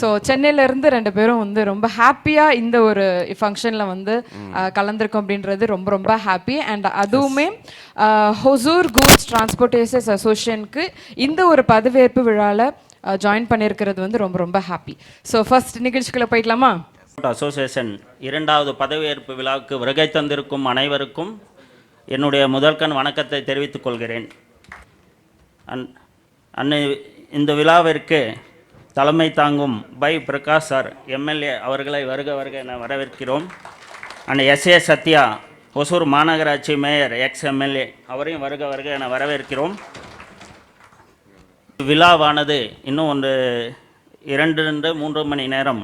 So சென்னையிலேருந்து ரெண்டு பேரும் வந்து ரொம்ப ஹாப்பியாக இந்த ஒரு ஃபங்க்ஷனில் வந்து கலந்திருக்கோம் அப்படின்றது ரொம்ப ரொம்ப ஹாப்பி அண்ட் அதுவுமே ஹொசூர் கூட்ஸ் டிரான்ஸ்போர்ட்டேசஸ் அசோசியேஷனுக்கு இந்த ஒரு பதவியேற்பு விழாவில் ஜாயின் பண்ணியிருக்கிறது வந்து ரொம்ப ரொம்ப ஹாப்பி ஸோ ஃபர்ஸ்ட் நிகழ்ச்சிக்குள்ளே போயிடலாமா அசோசியேஷன் இரண்டாவது பதவியேற்பு விழாவுக்கு வருகை தந்திருக்கும் அனைவருக்கும் என்னுடைய முதற்கண் வணக்கத்தை தெரிவித்துக் கொள்கிறேன். அன் அன்னை இந்த விழாவிற்கு தலைமை தாங்கும் பை பிரகாஷ் சார் எம்எல்ஏ அவர்களை வருக வருக என வரவேற்கிறோம். And S A Sathya Hosur மாநகராட்சி மேயர் எக்ஸ் எம்எல்ஏ அவரையும் வருக வருக என வரவேற்கிறோம். விழாவானது இன்னும் ஒன்று இரண்டு மூன்று மணி நேரம்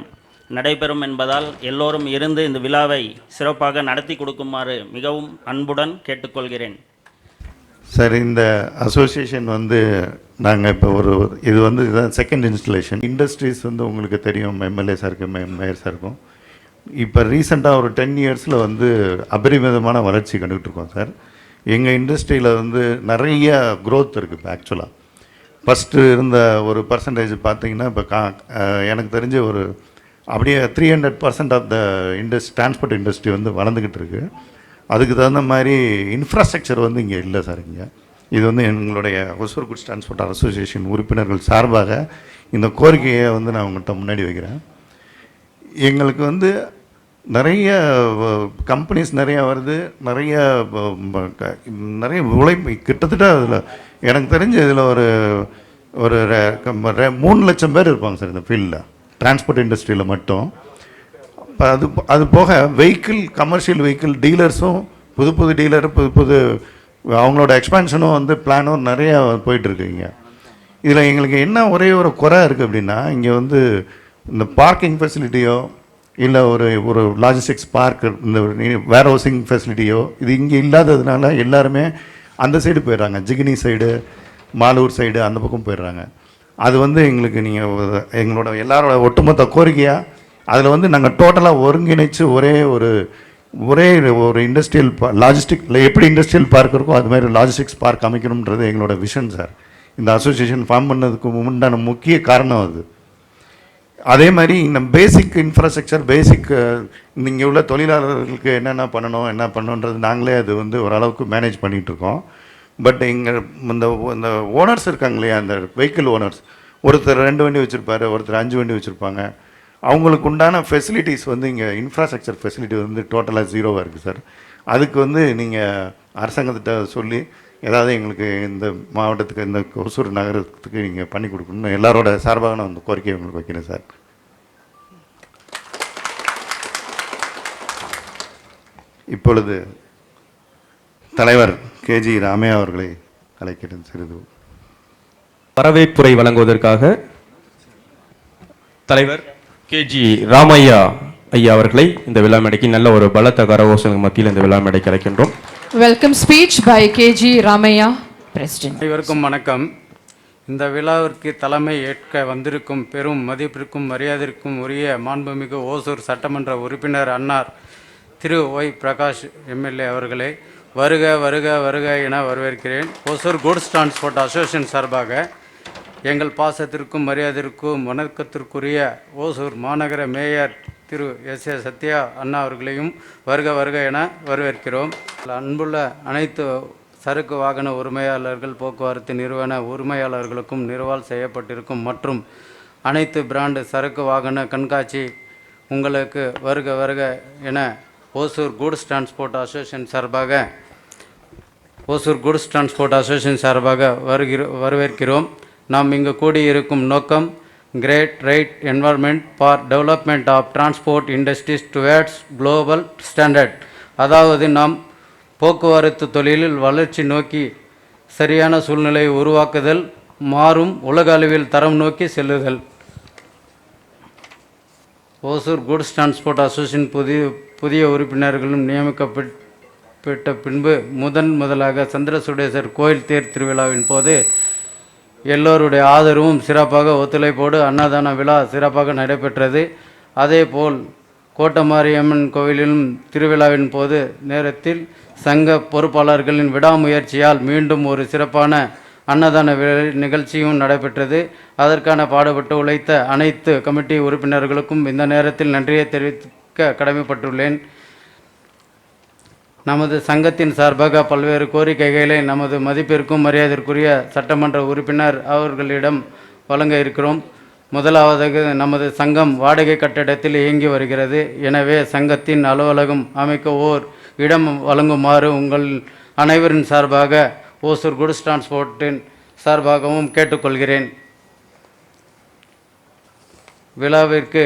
நடைபெறும் என்பதால் எல்லோரும் இருந்து இந்த விழாவை சிறப்பாக நடத்தி கொடுக்குமாறு மிகவும் அன்புடன் கேட்டுக்கொள்கிறேன். சார் இந்த அசோசியேஷன் வந்து நாங்கள் இப்போ ஒரு இது வந்து இதுதான் செகண்ட் இன்ஸ்டலேஷன் இண்டஸ்ட்ரீஸ் வந்து உங்களுக்கு தெரியும் எம்எல்ஏ இருக்கும் மேயர் இருக்கும் இப்போ ரீசெண்டாக ஒரு டென் இயர்ஸில் வந்து அபரிமிதமான வளர்ச்சி கண்டுகிட்டு இருக்கோம் சார் எங்கள் இண்டஸ்ட்ரியில் வந்து நிறைய க்ரோத் இருக்குது இப்போ ஆக்சுவலாக ஃபஸ்ட்டு இருந்த ஒரு பர்சன்டேஜ் பார்த்தீங்கன்னா இப்போ கா எனக்கு தெரிஞ்ச ஒரு அப்படியே three hundred percent of the industry transport industry வந்து வளர்ந்துக்கிட்டு இருக்கு. அதுக்கு தகுந்த மாதிரி இன்ஃப்ராஸ்ட்ரக்சர் வந்து இங்கே இல்லை சார் இங்கே. இது வந்து எங்களுடைய ஒசூர் குட்ஸ் டிரான்ஸ்போர்ட் அசோசியேஷன் உறுப்பினர்கள் சார்பாக இந்த கோரிக்கையை வந்து நான் உங்கள்கிட்ட முன்னாடி வைக்கிறேன். எங்களுக்கு வந்து நிறைய கம்பெனிஸ் நிறையா வருது நிறைய நிறைய உழைப்பு கிட்டத்தட்ட அதில் எனக்கு தெரிஞ்ச இதில் ஒரு ஒரு மூணு லட்சம் பேர் இருப்பாங்க சார் இந்த ஃபீல்டில் டிரான்ஸ்போர்ட் இண்டஸ்ட்ரியில் மட்டும். இப்போ அது அது போக வெஹிக்கிள் கமர்ஷியல் வெஹிக்கிள் டீலர்ஸும் புது புது டீலர் புது புது அவங்களோட எக்ஸ்பான்ஷனும் வந்து பிளானும் நிறையா போயிட்டுருக்கு இங்கே இதில் எங்களுக்கு என்ன ஒரே ஒரு குறை இருக்குது அப்படின்னா இங்கே வந்து இந்த பார்க்கிங் ஃபெசிலிட்டியோ இல்லை ஒரு ஒரு லாஜிஸ்டிக்ஸ் பார்க் இந்த வேர் ஹவுசிங் ஃபெசிலிட்டியோ இது இங்கே இல்லாததுனால எல்லாருமே அந்த சைடு போயிடுறாங்க. ஜிகினி சைடு மாலூர் சைடு அந்த பக்கம் போயிடுறாங்க. அது வந்து எங்களுக்கு நீங்கள் எங்களோட எல்லாரோட ஒட்டுமொத்த கோரிக்கையாக அதில் வந்து நாங்கள் டோட்டலாக ஒருங்கிணைச்சு ஒரே ஒரு ஒரே ஒரு இண்டஸ்ட்ரியல் லாஜிஸ்டிக் எப்படி இண்டஸ்ட்ரியல் பார்க் இருக்கோ அது மாதிரி லாஜிஸ்டிக்ஸ் பார்க் அமைக்கணுன்றது எங்களோட விஷன் சார் இந்த அசோசியேஷன் ஃபார்ம் பண்ணதுக்கு உண்டான முக்கிய காரணம் அது. அதே மாதிரி இந்த பேசிக் இன்ஃப்ராஸ்ட்ரக்சர் பேசிக் இங்கே உள்ள தொழிலாளர்களுக்கு என்னென்ன பண்ணணும் என்ன பண்ணணுன்றது நாங்களே அது வந்து ஓரளவுக்கு மேனேஜ் பண்ணிகிட்ருக்கோம் பட் இங்கே இந்த இந்த ஓனர்ஸ் இருக்காங்க இல்லையா அந்த வெஹிக்கிள் ஓனர்ஸ் ஒருத்தர் ரெண்டு வண்டி வச்சுருப்பாரு ஒருத்தர் அஞ்சு வண்டி வச்சுருப்பாங்க. அவங்களுக்கு உண்டான ஃபெசிலிட்டிஸ் வந்து இங்கே இன்ஃப்ராஸ்ட்ரக்சர் ஃபெசிலிட்டி வந்து டோட்டலாக ஜீரோவாக இருக்குது சார் அதுக்கு வந்து நீங்கள் அரசாங்கத்திட்ட சொல்லி ஏதாவது எங்களுக்கு இந்த மாவட்டத்துக்கு இந்த ஒசூர் நகரத்துக்கு நீங்கள் பண்ணி கொடுக்கணும்னு எல்லாரோட சார்பாக நான் அந்த கோரிக்கையை உங்களுக்கு வைக்கிறேன் சார் இப்பொழுது தலைவர் கேஜி ராமையா அவர்களை அழைக்கிறேன் சிறிது வரவேற்புரை வழங்குவதற்காக தலைவர் கேஜி ராமையா ஐயா அவர்களை இந்த விழா மேடைக்கு நல்ல ஒரு பலத்த கரகோஷங்களுக்கு மத்தியில் இந்த விழா மேடைக்கு அழைக்கின்றோம் welcome speech by KG Ramaiah president அனைவருக்கும் வணக்கம். இந்த விழாவிற்கு தலைமை ஏற்க வந்திருக்கும் பெரும் மதிப்பிற்கும் மரியாதைக்கும் உரிய மாண்புமிகு ஓசூர் சட்டமன்ற உறுப்பினர் அன்னார் திரு ஒய் பிரகாஷ் எம்எல்ஏ அவர்களே வருக வருக வருக என வரவேற்கிறேன். ஓசூர் குட்ஸ் டிரான்ஸ்போர்ட் அசோசியேஷன் சார்பாக எங்கள் பாசத்திற்கும் மரியாதைக்கும் வணக்கத்திற்குரிய ஓசூர் மாநகர mayor Thiru S A Sathya அண்ணா அவர்களையும் வருக வருக என வரவேற்கிறோம். அன்புள்ள அனைத்து சரக்கு வாகன உரிமையாளர்கள் போக்குவரத்து நிறுவன உரிமையாளர்களுக்கும் நிறுவல் செய்யப்பட்டிருக்கும் மற்றும் அனைத்து பிராண்டு சரக்கு வாகன கண்காட்சி உங்களுக்கு வருக வருக என ஓசூர் கூட்ஸ் டிரான்ஸ்போர்ட் அசோசியேஷன் சார்பாக ஓசூர் குட்ஸ் டிரான்ஸ்போர்ட் அசோசியேஷன் சார்பாக வருகிற வரவேற்கிறோம். நாம் இங்கு கூடியிருக்கும் நோக்கம் great right environment for development of transport industries towards global standard அதாவது நாம் போக்குவரத்து தொழிலில் வளர்ச்சி நோக்கி சரியான சூழ்நிலையை உருவாக்குதல் மாறும் உலக அளவில் தரம் நோக்கி செல்லுதல். ஓசூர் குட்ஸ் டிரான்ஸ்போர்ட் அசோசியேஷன் புதிய புதிய உறுப்பினர்களும் நியமிக்கப்பட்ட பின்பு முதன் முதலாக சந்திரசுடேசர் கோயில் தேர் திருவிழாவின் போது எல்லோருடைய ஆதரவும் சிறப்பாக ஒத்துழைப்போடு அன்னதான விழா சிறப்பாக நடைபெற்றது. அதேபோல் கோட்டமாரியம்மன் கோவிலிலும் திருவிழாவின் போது நேரத்தில் சங்க பொறுப்பாளர்களின் விடாமுயற்சியால் மீண்டும் ஒரு சிறப்பான அன்னதான வி- நிகழ்ச்சியும் நடைபெற்றது. அதற்கான பாடுபட்டு உழைத்த அனைத்து கமிட்டி உறுப்பினர்களுக்கும் இந்த நேரத்தில் நன்றியை தெரிவிக்க கடமைப்பட்டுள்ளேன். நமது சங்கத்தின் சார்பாக பல்வேறு கோரிக்கைகளை நமது மதிப்பிற்கும் மரியாதைக்குரிய சட்டமன்ற உறுப்பினர் அவர்களிடம் வழங்க இருக்கிறோம். முதலாவதாக நமது சங்கம் வாடகை கட்டடத்தில் இயங்கி வருகிறது. எனவே சங்கத்தின் அலுவலகம் அமைக்க ஓர் இடம் வழங்குமாறு உங்கள் அனைவரின் சார்பாக ஓசூர் குட்ஸ் டிரான்ஸ்போர்ட்டின் சார்பாகவும் கேட்டுக்கொள்கிறேன். விழாவிற்கு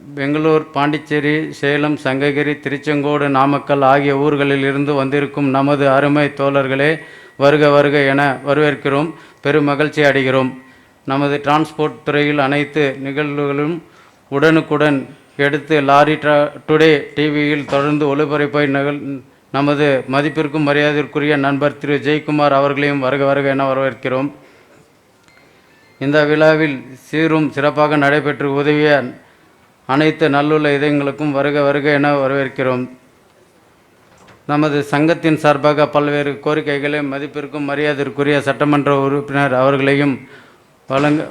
பெங்களூர் பாண்டிச்சேரி சேலம் சங்ககிரி திருச்செங்கோடு நாமக்கல் ஆகிய ஊர்களில் இருந்து வந்திருக்கும் நமது அருமை தோழர்களே வருக வருக என வரவேற்கிறோம். பெரும் மகிழ்ச்சி அடைகிறோம். நமது டிரான்ஸ்போர்ட் துறையில் அனைத்து நிகழ்வுகளும் உடனுக்குடன் எடுத்து லாரி ட்ரா டுடே டிவியில் தொடர்ந்து ஒளிபரப்பை நிகழ் நமது மதிப்பிற்கும் மரியாதைக்குரிய நண்பர் திரு. ஜெயக்குமார் அவர்களையும் வருக வருக என வரவேற்கிறோம். இந்த விழாவில் சீரும் சிறப்பாக நடைபெற்று உதவிய அனைத்து நல்லுள்ள இதயங்களுக்கும் வருக வருக என வரவேற்கிறோம். நமது சங்கத்தின் சார்பாக பல்வேறு கோரிக்கைகளை மதிப்பிற்கும் மரியாதைக்குரிய சட்டமன்ற உறுப்பினர் அவர்களையும் வழங்க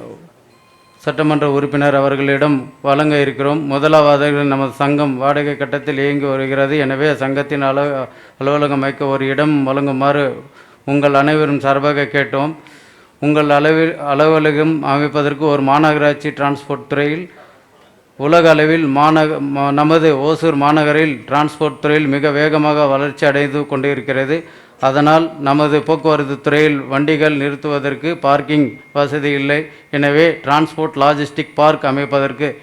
சட்டமன்ற உறுப்பினர் அவர்களிடம் வழங்க இருக்கிறோம். முதலாவதாக நமது சங்கம் வாடகை கட்டத்தில் இயங்கி வருகிறது. எனவே சங்கத்தின் அலு அலுவலகம் அமைக்க ஒரு இடம் வழங்குமாறு உங்கள் அனைவரும் சார்பாக கேட்டோம். உங்கள் அளவில் அலுவலகம் அமைப்பதற்கு ஒரு மாநகராட்சி டிரான்ஸ்போர்ட் துறையில் உலக அளவில் மாநக நமது ஓசூர் மாநகரில் டிரான்ஸ்போர்ட் துறையில் மிக வேகமாக வளர்ச்சி அடைந்து கொண்டிருக்கிறது. அதனால் நமது போக்குவரத்து துறையில் வண்டிகள் நிறுத்துவதற்கு பார்க்கிங் வசதி இல்லை. எனவே டிரான்ஸ்போர்ட் லாஜிஸ்டிக் பார்க் அமைப்பதற்கு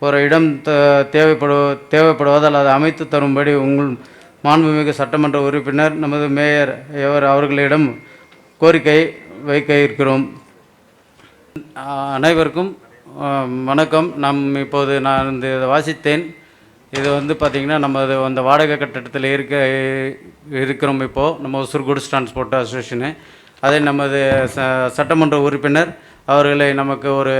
ஒரு இடம் த- தேவைப்படு தேவைப்படுவதால் அதை அமைத்து தரும்படி உங்கள் மாண்புமிகு சட்டமன்ற உறுப்பினர் நமது மேயர் எவர் அவர்களிடம் கோரிக்கை வைக்க இருக்கிறோம். அனைவருக்கும் வணக்கம். நாம் இப்போது நான் இந்த இதை வாசித்தேன். இது வந்து பார்த்திங்கன்னா நம்ம அது அந்த வாடகை கட்டடத்தில் இருக்க இருக்கிறோம் இப்போது நம்ம ஒசூர் குட்ஸ் டிரான்ஸ்போர்ட் அசோசியேஷனு. அதை நமது ச சட்டமன்ற உறுப்பினர் அவர்களை நமக்கு ஒரு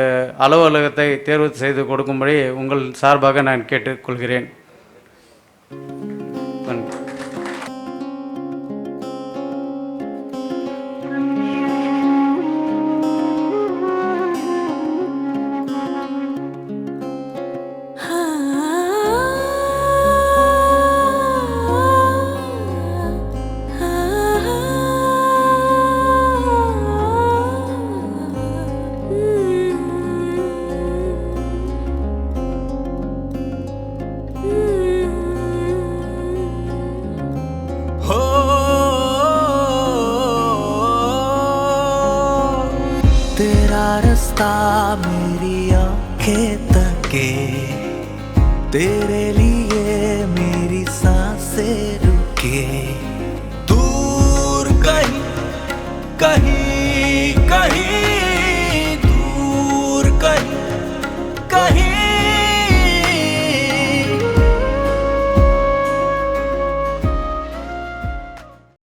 அலுவலகத்தை தேர்வு செய்து கொடுக்கும்படி உங்கள் சார்பாக நான் கேட்டுக்கொள்கிறேன். रास्ता मेरी आँखें तके। तेरे लिए मेरी साँसें रुके।